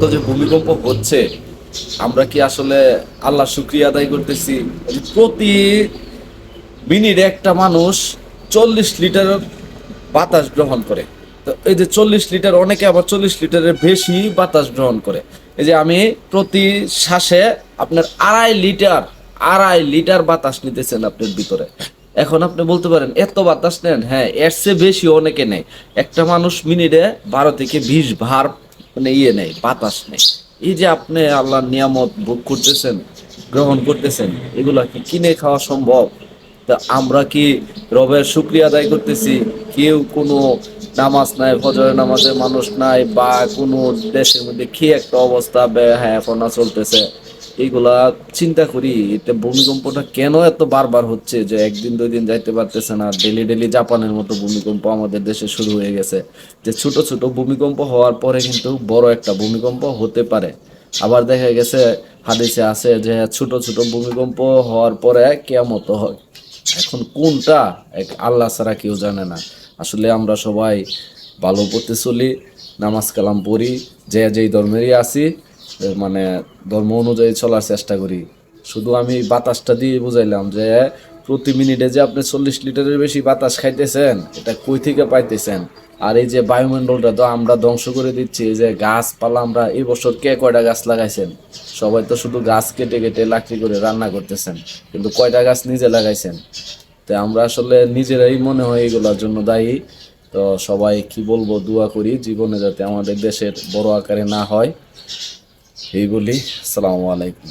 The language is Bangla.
তো যে ভূমিকম্প হচ্ছে, আমরা কি আসলে আল্লাহ শুক্রিয়া আদায় করতেছি? প্রতি মিনিটে একটা মানুষ চল্লিশ লিটার বাতাস গ্রহণ করে। তো এই যে চল্লিশ লিটার, অনেকে আবার চল্লিশ লিটারের বেশি বাতাস গ্রহণ করে। এই যে আমি প্রতি শ্বাসে আপনার আড়াই লিটার আড়াই লিটার বাতাস নিতেছেন আপনার ভিতরে। এখন আপনি বলতে পারেন, এত বাতাস নেন? হ্যাঁ এর চেয়ে বেশি অনেকে নেই একটা মানুষ মিনিটে বারো থেকে বিশ ভার মানে ইয়ে নেই, বাতাস নেই। এই যে আপনি আল্লাহর নিয়ামত ভোগ করতেছেন, গ্রহণ করতেছেন, এগুলা কি কিনে খাওয়া সম্ভব? তা আমরা কি রবের শুক্রিয়া আদায় করতেছি? কেউ কোনো নামাজ নাই, ফজরের নামাজের মানুষ নাই, বা কোনো দেশের মধ্যে কি একটা অবস্থা হ্যাঁ ফোনা চলতেছে? এইগুলা চিন্তা করি, এটা ভূমিকম্পটা কেন এত বারবার হচ্ছে যে একদিন, দুই দিন যাইতে পারতেছে না? ডেলি ডেলি জাপানের মতো ভূমিকম্প আমাদের দেশে শুরু হয়ে গেছে। যে ছোট ছোট ভূমিকম্প হওয়ার পরে কিন্তু বড় একটা ভূমিকম্প হতে পারে। আবার দেখা গেছে, হাদিসে আছে যে ছোট ছোট ভূমিকম্প হওয়ার পরে কেয়ামত হয়। এখন কোনটা, এক আল্লাহ ছাড়া কেউ জানে না। আসলে আমরা সবাই ভালো পথে চলি, নামাজ কালাম পড়ি, যে যেই ধর্মেরই আছি মানে ধর্ম অনুযায়ী চলার চেষ্টা করি। শুধু আমি বাতাসটা দিয়ে বুঝাইলাম যে, প্রতি মিনিটে যে আপনি চল্লিশ লিটারের বেশি বাতাস খাইতেছেন, এটা কই থেকে পাইতেছেন? আর এই যে বায়ুমণ্ডলটা তো আমরা ধ্বংস করে দিচ্ছি, এই যে গাছপালা আমরা এই বছর কে কয়টা গাছ লাগাইছেন? সবাই তো শুধু গাছ কেটে কেটে লাকড়ি করে রান্না করতেছেন, কিন্তু কয়টা গাছ নিজে লাগাইছেন? তো আমরা আসলে নিজেরাই মনে হয় এগুলোর জন্য দায়ী। তো সবাই কি বলব, দোয়া করি, জীবনে যাতে আমাদের দেশের বড় আকারে না হয়। এই বলি আসসালামু আলাইকুম